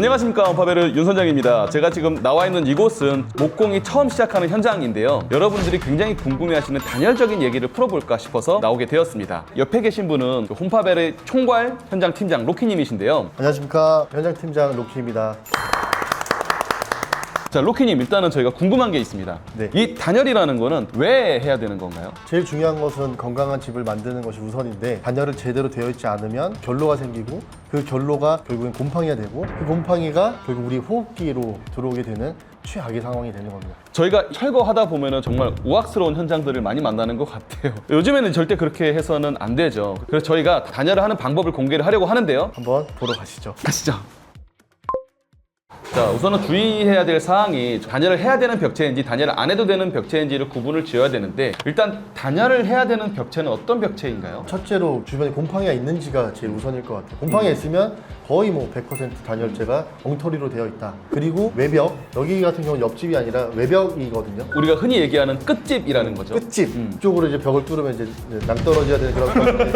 안녕하십니까 언파베르 윤 선장입니다. 제가 지금 나와 있는 이곳은 목공이 처음 시작하는 현장인데요. 여러분들이 굉장히 궁금해하시는 단열적인 얘기를 풀어볼까 싶어서 나오게 되었습니다. 옆에 계신 분은 홈파베르 총괄 현장 팀장 로키님이신데요. 안녕하십니까 현장 팀장 로키입니다. 자 로키님 일단은 저희가 궁금한 게 있습니다. 네. 이 단열이라는 거는 왜 해야 되는 건가요? 제일 중요한 것은 건강한 집을 만드는 것이 우선인데 단열을 제대로 되어 있지 않으면 결로가 생기고 그 결로가 결국엔 곰팡이가 되고 그 곰팡이가 결국 우리 호흡기로 들어오게 되는 최악의 상황이 되는 겁니다. 저희가 철거하다 보면은 정말 우악스러운 현장들을 많이 만나는 것 같아요. 요즘에는 절대 그렇게 해서는 안 되죠. 그래서 저희가 단열을 하는 방법을 공개를 하려고 하는데요. 한번 보러 가시죠. 가시죠. 자, 우선은 주의해야 될 사항이 단열을 해야 되는 벽체인지 단열을 안 해도 되는 벽체인지를 구분을 지어야 되는데 일단 단열을 해야 되는 벽체는 어떤 벽체인가요? 첫째로 주변에 곰팡이가 있는지가 제일 우선일 것 같아요. 곰팡이가 있으면 거의 뭐 100% 단열재가 엉터리로 되어 있다. 그리고 외벽 여기 같은 경우는 옆집이 아니라 외벽이거든요. 우리가 흔히 얘기하는 끝집이라는 거죠. 끝집 음. 쪽으로 이제 벽을 뚫으면 이제 낭떨어져야 되는 그런 건데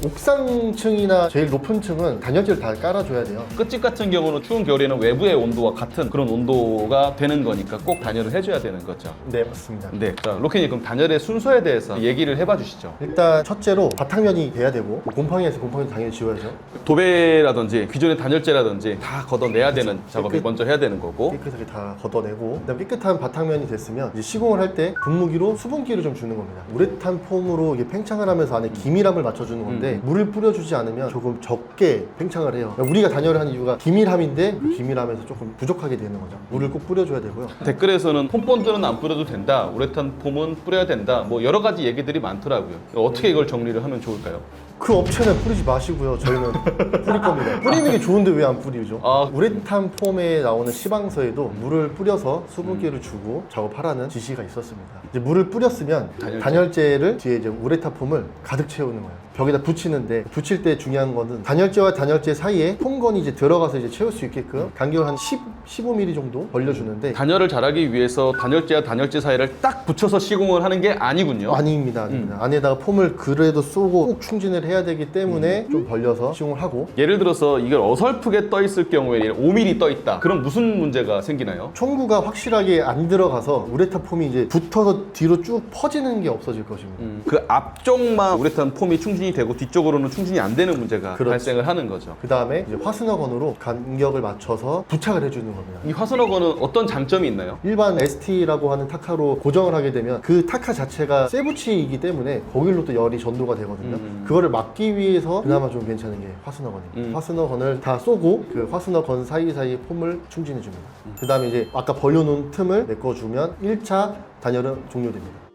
옥상층이나 제일 높은 층은 단열재를 다 깔아줘야 돼요. 끝집 같은 경우는 추운 겨울에는 외부의 온도 와 같은 그런 온도가 되는 거니까 꼭 단열을 해줘야 되는 거죠. 네 맞습니다. 네, 자 로키님 그럼 단열의 순서에 대해서 얘기를 해봐 주시죠. 일단 첫째로 바탕면이 돼야 되고 곰팡이에서 곰팡이 당연히 지워야죠. 도배라든지 기존의 단열재라든지 다 걷어내야 되는 작업이 깨끗- 먼저 해야 되는 거고 깨끗하게 다 걷어내고 그다음 깨끗한 바탕면이 됐으면 이제 시공을 할 때 분무기로 수분기를 좀 주는 겁니다. 우레탄 폼으로 이게 팽창을 하면서 안에 기밀함을 맞춰주는 건데 물을 뿌려주지 않으면 조금 적게 팽창을 해요. 그러니까 우리가 단열을 하는 이유가 기밀함인데 그 기밀함에서 조금 부족하게 되는 거죠. 물을 꼭 뿌려줘야 되고요. 댓글에서는 폼본드는 안 뿌려도 된다 우레탄 폼은 뿌려야 된다 뭐 여러 가지 얘기들이 많더라고요 어떻게 이걸 정리를 하면 좋을까요? 그 업체는 뿌리지 마시고요. 저희는 뿌릴 겁니다. 뿌리는 게 좋은데 왜 안 뿌리죠? 아. 우레탄 폼에 나오는 시방서에도 물을 뿌려서 수분기를 주고 작업하라는 지시가 있었습니다. 이제 물을 뿌렸으면 단열재. 단열재를 뒤에 이제 우레탄 폼을 가득 채우는 거예요. 벽에다 붙이는데 붙일 때 중요한 거는 단열재와 단열재 사이에 폼건이 이제 들어가서 이제 채울 수 있게끔 간격을 한 10, 15mm 정도 벌려주는데 단열을 잘하기 위해서 단열재와 단열재 사이를 딱 붙여서 시공을 하는 게 아니군요 아닙니다, 아닙니다. 음. 안에다가 폼을 그래도 쏘고 꼭 충진을 해야 되기 때문에 음. 좀 벌려서 시공을 하고 예를 들어서 이걸 어설프게 떠 있을 경우에 5mm 떠 있다 그럼 무슨 문제가 생기나요? 총구가 확실하게 안 들어가서 우레탄 폼이 이제 붙어서 뒤로 쭉 퍼지는 게 없어질 것입니다. 음, 그 앞쪽만 우레탄 폼이 충진이 되고 뒤쪽으로는 충진이 안 되는 문제가 그렇죠. 발생을 하는 거죠 그 다음에 이제 화순어건으로 간격을 맞춰서 부착을 해 주는 겁니다. 이 화선어건은 어떤 장점이 있나요? 일반 ST라고 하는 타카로 고정을 하게 되면 그 타카 자체가 쇠붙이이기 때문에 거길로 또 열이 전도가 되거든요. 음. 그거를 막기 위해서 그나마 좀 괜찮은 게 화순어건입니다. 음. 화순어건을 다 쏘고 그 화순어건 사이사이에 폼을 충진해 줍니다. 음. 그 다음에 이제 아까 벌려놓은 틈을 메꿔주면 1차 단열은 종료됩니다.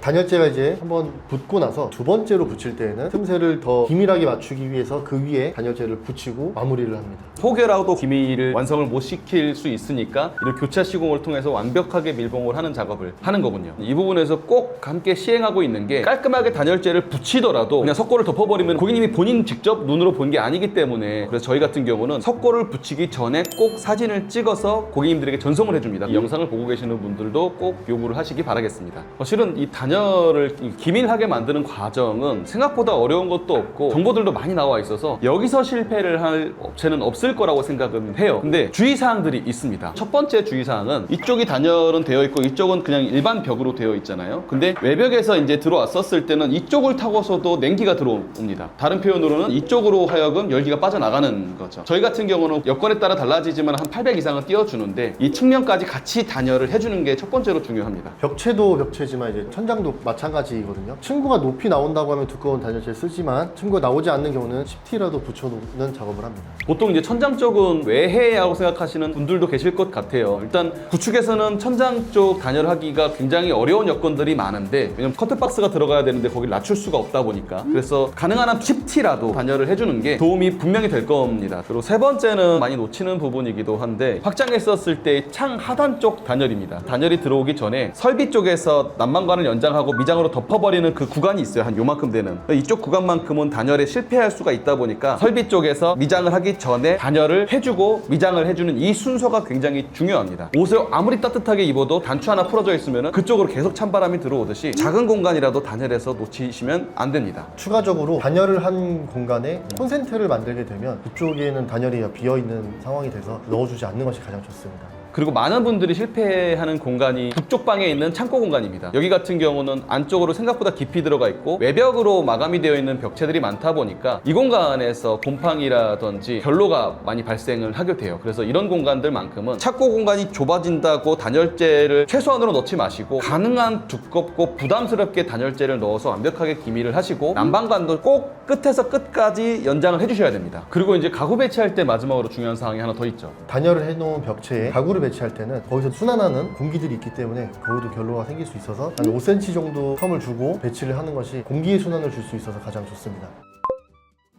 단열재가 이제 한번 붙고 나서 두 번째로 붙일 때에는 틈새를 더 기밀하게 맞추기 위해서 그 위에 단열재를 붙이고 마무리를 합니다. 혹여라도 기밀을 완성을 못 시킬 수 있으니까 이를 교차 시공을 통해서 완벽하게 밀봉을 하는 작업을 하는 거군요. 이 부분에서 꼭 함께 시행하고 있는 게 깔끔하게 단열재를 붙이더라도 그냥 석고를 덮어버리면 고객님이 본인 직접 눈으로 본 게 아니기 때문에 그래서 저희 같은 경우는 석고를 붙이기 전에 꼭 사진을 찍어서 고객님들에게 전송을 해줍니다. 이 영상을 보고 계시는 분들도 꼭 요구를 하시기 바라겠습니다. 어, 실은 이단 이 기밀하게 만드는 과정은 생각보다 어려운 것도 없고 정보들도 많이 나와 있어서 여기서 실패를 할 업체는 없을 거라고 생각은 해요. 근데 주의사항들이 있습니다. 첫 번째 주의사항은 이쪽이 단열은 되어 있고 이쪽은 그냥 일반 벽으로 되어 있잖아요. 근데 외벽에서 이제 들어왔었을 때는 이쪽을 타고서도 냉기가 들어옵니다. 다른 표현으로는 이쪽으로 하여금 열기가 빠져나가는 거죠. 저희 같은 경우는 여건에 따라 달라지지만 한 800 이상은 띄워주는데 이 측면까지 같이 단열을 해주는 게 첫 번째로 중요합니다. 벽체도 벽체지만 이제 천장 도 마찬가지거든요. 층고가 높이 나온다고 하면 두꺼운 단열재 쓰지만 층고가 나오지 않는 경우는 10T라도 붙여놓는 작업을 합니다. 보통 이제 천장 쪽은 왜 해야라고 생각하시는 분들도 계실 것 같아요. 일단 구축에서는 천장 쪽 단열하기가 굉장히 어려운 여건들이 많은데 왜냐면 커튼박스가 들어가야 되는데 거기를 낮출 수가 없다 보니까 그래서 가능한 한 10T라도 단열을 해주는 게 도움이 분명히 될 겁니다. 그리고 세 번째는 많이 놓치는 부분이기도 한데 확장했었을 때 창 하단 쪽 단열입니다. 단열이 들어오기 전에 설비 쪽에서 난방관을 연장 연장하고 미장으로 덮어버리는 그 구간이 있어요. 한 요만큼 되는. 이쪽 구간만큼은 단열에 실패할 수가 있다 보니까 설비 쪽에서 미장을 하기 전에 단열을 해주고 미장을 해주는 이 순서가 굉장히 중요합니다. 옷을 아무리 따뜻하게 입어도 단추 하나 풀어져 있으면 그쪽으로 계속 찬바람이 들어오듯이 작은 공간이라도 단열해서 놓치시면 안 됩니다. 추가적으로 단열을 한 공간에 콘센트를 만들게 되면 그쪽에는 단열이 비어 있는 상황이 돼서 넣어주지 않는 것이 가장 좋습니다. 그리고 많은 분들이 실패하는 공간이 북쪽 방에 있는 창고 공간입니다. 여기 같은 경우는 안쪽으로 생각보다 깊이 들어가 있고 외벽으로 마감이 되어 있는 벽체들이 많다 보니까 이 공간에서 곰팡이라든지 결로가 많이 발생을 하게 돼요. 그래서 이런 공간들만큼은 창고 공간이 좁아진다고 단열재를 최소한으로 넣지 마시고 가능한 두껍고 부담스럽게 단열재를 넣어서 완벽하게 기미를 하시고 난방관도 꼭 끝에서 끝까지 연장을 해주셔야 됩니다. 그리고 이제 가구 배치할 때 마지막으로 중요한 사항이 하나 더 있죠. 단열을 해놓은 벽체에 가구를 배치할 때는 거기서 순환하는 공기들이 있기 때문에 거기도 결로가 생길 수 있어서 한 5cm 정도 텀을 주고 배치를 하는 것이 공기의 순환을 줄 수 있어서 가장 좋습니다.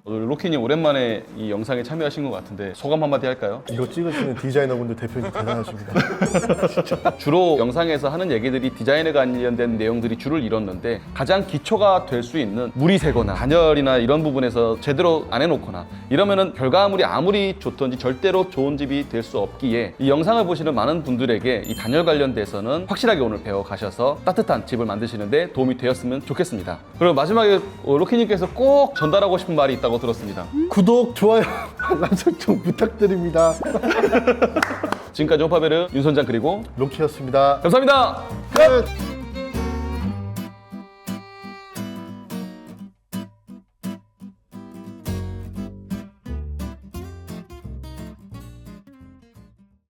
오늘 로키님 오랜만에 이 영상에 참여하신 것 같은데 소감 한마디 할까요? 이거 찍으시는 디자이너분들 대표님 대단하십니다. 주로 영상에서 하는 얘기들이 디자인에 관련된 내용들이 줄을 이뤘는데 가장 기초가 될 수 있는 물이 새거나 단열이나 이런 부분에서 제대로 안 해놓거나 이러면은 결과물이 아무리 좋든지 절대로 좋은 집이 될 수 없기에 이 영상을 보시는 많은 분들에게 이 단열 관련돼서는 확실하게 오늘 배워 가셔서 따뜻한 집을 만드시는데 도움이 되었으면 좋겠습니다. 그리고 마지막에 어, 로키님께서 꼭 전달하고 싶은 말이 있다고 들었습니다. 구독, 좋아요, 알람 설정 부탁드립니다. 지금까지 호파베르 윤선장 그리고 로키였습니다. 감사합니다. 끝!